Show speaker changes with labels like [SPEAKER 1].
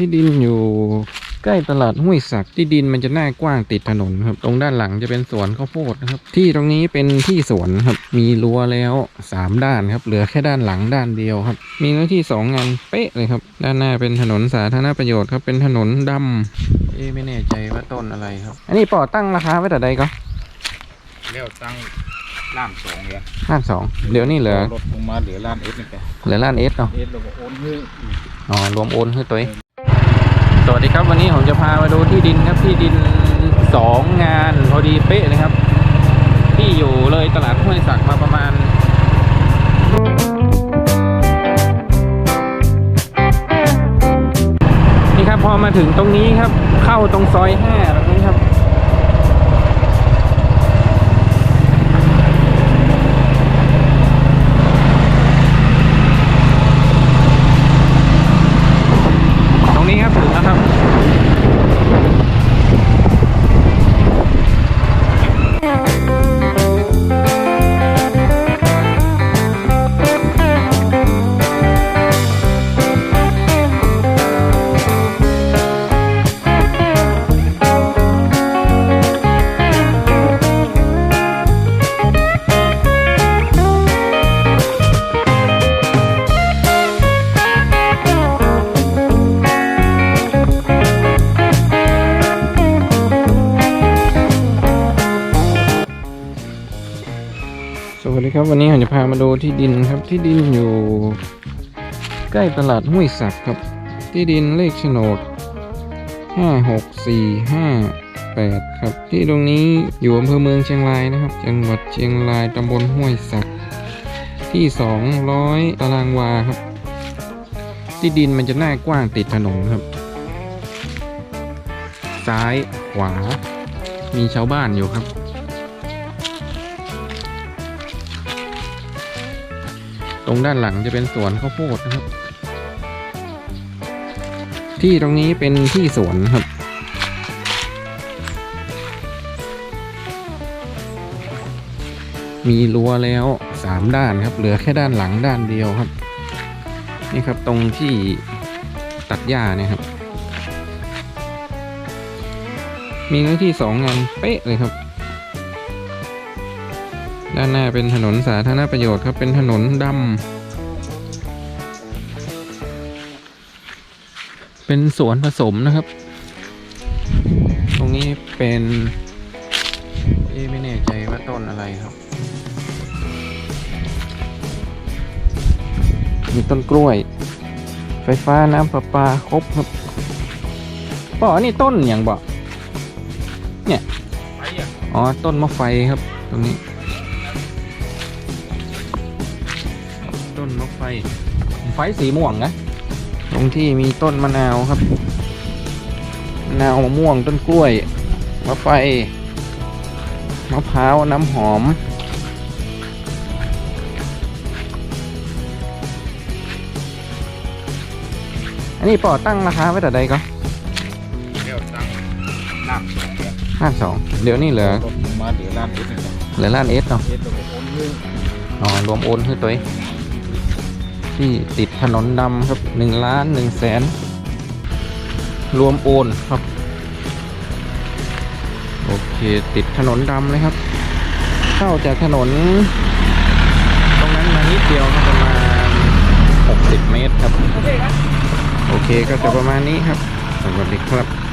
[SPEAKER 1] ที่ดินอยู่ใกล้ตลาดห้วยสักที่ดินมันจะหน้ากว้างติดถนนครับ ตรงด้านหลังจะเป็นสวนข้าวโพดนะครับ ที่ตรงนี้เป็นที่สวนครับ มีรั้วแล้วสามด้านครับ เหลือแค่ด้านหลังด้านเดียวครับ มีเนื้อที่สองงานเป๊ะเลยครับ ด้านหน้าเป็นถนนสาธารณประโยชน์ครับเป็นถนนดำเอ๊ะไม่แน่ใจว่าต้นอะไรครับ อันนี้ปอตั้งราคาไว้แต่ใดก็
[SPEAKER 2] เลี้ยวตั้งล้านสองเลย
[SPEAKER 1] ล้านสองเดี๋ยวนี้เหลือ
[SPEAKER 2] ลดลงมาเหลือล้านเอสนี่แก
[SPEAKER 1] เหลือล้านเอสเนาะ
[SPEAKER 2] เอสเราก็โอนให้
[SPEAKER 1] อ๋อรวมโอนคือตัวเองส วัสดีครับวันนี้ผมจะพามาดูที่ดินครับที่ดินสองงานพอดีเป๊ะเลยครับ ที่อยู่เลยตลาดห้วยสักมาประมาณนี่ครับพอมาถึงตรงนี้ครับ เข้าตรงซอยห้าตรงนี้ ดีครับวันนี้ผมจะพามาดูที่ดินครับที่ดินอยู่ใกล้ตลาดห้วยสักครับ ที่ดินเลขโฉนดห้าหกสี่ห้าแปดครับ ที่ตรงนี้อยู่อำเภอเมืองเชียงรายนะครับ จังหวัดเชียงรายตำบลห้วยสัก ที่สองร้อยตารางวาครับ ที่ดินมันจะหน้ากว้างติดถนนครับ ซ้ายขวา มีชาวบ้านอยู่ครับ รงด้านหลังจะเป็นสวนข้าวโพดนะครับ ที่ตรงนี้เป็นที่สวนครับ มีรั้วแล้วสามด้านครับ เหลือแค่ด้านหลังด้านเดียวครับ นี่ครับตรงที่ตัดหญ้าเนี่ยครับ มีเนื้อที่สองงานเป๊ะเลยครับ ด้านหน้าเป็นถนนสาธารณประโยชน์ครับ เป็นถนนดำ เป็นสวนผสมนะครับ ตรงนี้เป็นเอไม่แน่ใจว่าต้นอะไรครับ มีต้นกล้วย ไฟฟ้าน้ำประปาครบครับป่อนี่ต้นอย่างบ่
[SPEAKER 2] ไปอะ
[SPEAKER 1] อ๋อ ต้นมะไฟครับ ตรงนี้ ต้นมะไฟ ไฟสีม่วงนะ ตรงที่มีต้นมะนาวครับมะนาวมะม่วงต้นกล้วยมะไฟมะพร้าวน้ำหอม อันนี้ปอตั้งราคาไว้แต่ใดก็
[SPEAKER 2] เลี้ยวตั้งล้านสองเลย
[SPEAKER 1] ห้าสองเดี๋ยวนี้เหลือ
[SPEAKER 2] ลดลงมาเหลือล้านเอสนี่แก
[SPEAKER 1] เหลือล้านเอสเนาะ
[SPEAKER 2] เอสเราก็โอนให้
[SPEAKER 1] อ๋อรวมโอนคือตัวเอง ที่ติดถนนดำครับหนึ่งล้านหนึ่งแสนรวมโอนครับ โอเคติดถนนดำเลยครับ เข้าจากถนน ตรงนั้นมานิดเดียวครับประมาณ 60 เมตรครับ โอเคก็จะประมาณนี้ครับ สวัสดีครับ